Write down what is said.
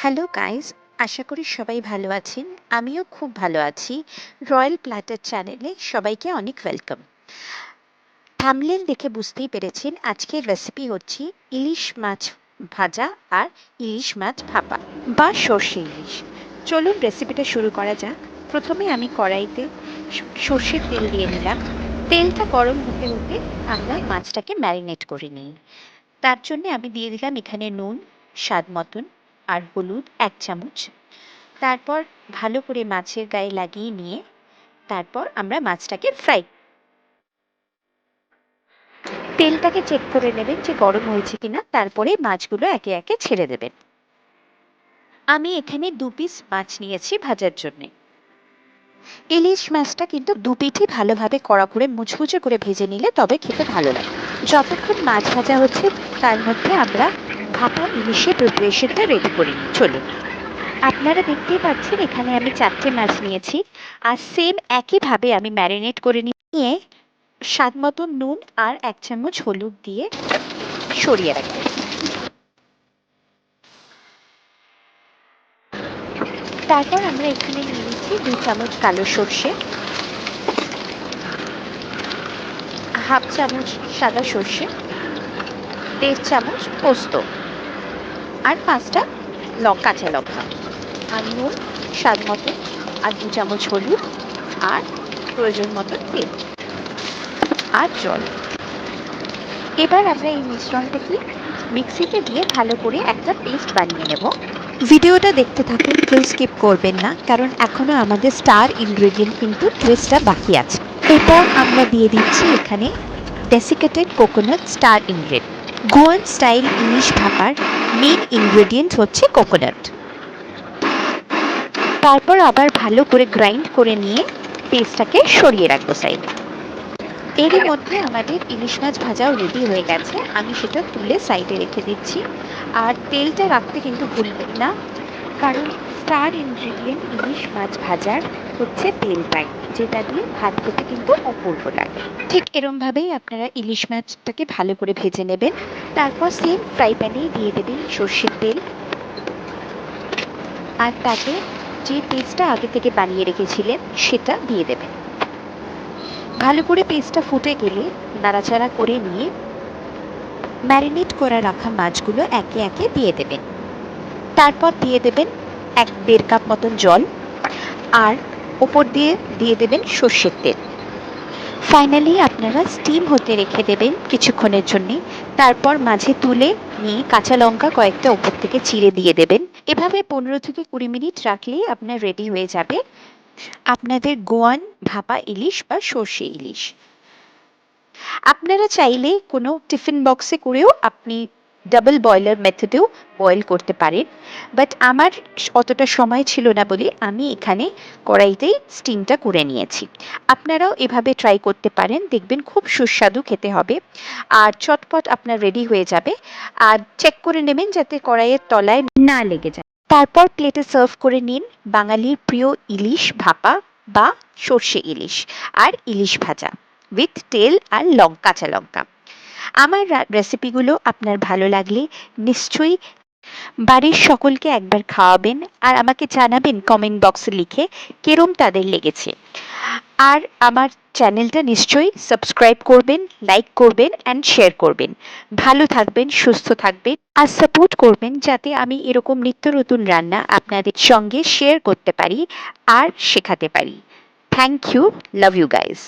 Hello guys আশা করি সবাই ভালো আছেন। আমিও খুব ভালো আছি। রয়্যাল প্ল্যাটার চ্যানেলে সবাইকে অনেক ওয়েলকাম থামলেন দেখে বুঝতেই পেরেছেন, আজকের রেসিপি হচ্ছে ইলিশ মাছ ভাজা আর ইলিশ মাছ ভাপা বা সর্ষে ইলিশ। চলুন রেসিপিটা শুরু করা যাক। প্রথমে আমি কড়াইতে সর্ষের তেল দিয়ে নিলাম। তেলটা গরম হতে হতে আমরা মাছটাকে ম্যারিনেট করে নিই। তার জন্য আমি দিয়ে দিলাম এখানে নুন, স্বাদ মতন আর হলুদ এক চামচ। তারপর ভালো করে মাছের গায়ে লাগিয়ে নিয়ে তারপর আমরা মাছটাকে ফ্রাই তেলটাকে চেক করে নেবেন যে গরম হয়েছে কিনা, তারপরে মাছগুলো একে একে ছেড়ে দেবেন। আমি এখানে দু পিস মাছ নিয়েছি ভাজার জন্য। ইলিশ মাছটা কিন্তু দু পিঠি ভালোভাবে কড়া করে মুচমুচে করে ভেজে নিলে তবে খেতে ভালো লাগে। যতক্ষণ মাছ ভাজা হচ্ছে, তার মধ্যে আমরা ভাপা ইলিশের প্রিপারেশনটা রেডি করে নিই চলুন। আপনারা দেখতেই পাচ্ছেন, এখানে আমি চারটে মাছ নিয়েছি। আর সেম একইভাবে আমি ম্যারিনেট করে নিয়ে স্বাদ মতো নুন আর এক চামচ হলুদ দিয়ে সরিয়ে রাখব। তারপর আমরা এখানে নিয়ে নিচ্ছি দুই চামচ কালো সর্ষে, হাফ চামচ সাদা সর্ষে, দেড় চামচ পোস্ত। আর পাঁচটা লঙ্কা কাঁচা লঙ্কা আর নুন, স্বাদ মতো, আর দু চামচ হলুদ, আর প্রয়োজন মতো তেল, আর জল। এবার আমরা এই মিশ্রণটাকে মিক্সিতে দিয়ে ভালো করে একটা পেস্ট বানিয়ে নেব। ভিডিওটা দেখতে থাকুন, কেউ স্কিপ করবেন না, কারণ এখনও আমাদের স্টার ইনগ্রেডিয়েন্ট কিন্তু টুইস্টটা বাকি আছে। এটা আমরা দিয়ে দিচ্ছি এখানে desiccated coconut star ingredient Goan style ইলিশ ভাপার মেন ইনগ্রেডিয়েন্ট হচ্ছে কোকোনাট তারপর আবার ভালো করে গ্রাইন্ড করে নিয়ে পেস্টটাকে সরিয়ে রাখব সাইড এরই মধ্যে আমাদের ইলিশ মাছ ভাজাও রেডি হয়ে গেছে। আমি সেটা তুলে সাইডে রেখে দিচ্ছি। আর তেলটা রাখতে কিন্তু ভুলবেন না। কারণ স্টার ইনগ্রিডিয়েন্ট ইলিশ মাছ ভাজার হচ্ছে তেল তেলটাই যেটা দিয়ে ভাত খেতে কিন্তু অপূর্ব লাগে। ঠিক এরমভাবেই আপনারা ইলিশ মাছটাকে ভালো করে ভেজে নেবেন। তারপর সেম ফ্রাই প্যানেই দিয়ে দেবেন সর্ষের তেল। আর তাতে যে পেস্টটা আগে থেকে বানিয়ে রেখেছিলেন, সেটা দিয়ে দেবেন। ভালো করে পেস্টটা ফুটে গেলে নাড়াচাড়া করে নিয়ে ম্যারিনেট করা রাখা মাছগুলো একে একে দিয়ে দেবেন। তারপর দিয়ে দেবেন এক দেড় কাপ মতন জল আর ওপর দিয়ে দিয়ে দেবেন সর্ষের তেল। ফাইনালি আপনারা স্টিম হতে রেখে দেবেন কিছুক্ষণের জন্যে। তারপর মাঝে তুলে নিয়ে কাঁচা লঙ্কা কয়েকটা ওপর থেকে চিড়ে দিয়ে দেবেন। এভাবে পনেরো থেকে কুড়ি মিনিট রাখলেই আপনার রেডি হয়ে যাবে আপনাদের গোয়ান ভাপা ইলিশ বা সর্ষে ইলিশ। আপনারা চাইলে কোনো টিফিন বক্সে করেও আপনি ডাবল বয়লার মেথডেও বয়েল করতে পারেন বাট আমার অতটা সময় ছিল না বলে আমি এখানে কড়াইতেই স্টিমটা করে নিয়েছি। আপনারাও এভাবে ট্রাই করতে পারেন, দেখবেন খুব সুস্বাদু খেতে হবে। আর চটপট আপনার রেডি হয়ে যাবে। আর চেক করে নেবেন যাতে কড়াইয়ের তলায় না লেগে যায়। তারপর প্লেটে সার্ভ করে নিন বাঙালির প্রিয় ইলিশ ভাপা বা সর্ষে ইলিশ। আর ইলিশ ভাজা উইথ তেল আর লঙ্কা, কাঁচা লঙ্কা। আমার রেসিপিগুলো আপনার ভালো লাগলে নিশ্চয়ই বাড়ির সকলকে একবার খাওয়াবেন আর আমাকে জানাবেন কমেন্ট বক্সে লিখে কেরম তাদের লেগেছে। আর আমার চ্যানেলটা নিশ্চয়ই সাবস্ক্রাইব করবেন লাইক করবেন অ্যান্ড শেয়ার করবেন। ভালো থাকবেন, সুস্থ থাকবেন আর সাপোর্ট করবেন যাতে আমি এরকম নিত্য নতুন রান্না আপনাদের সঙ্গে শেয়ার করতে পারি আর শেখাতে পারি। Thank you love you guys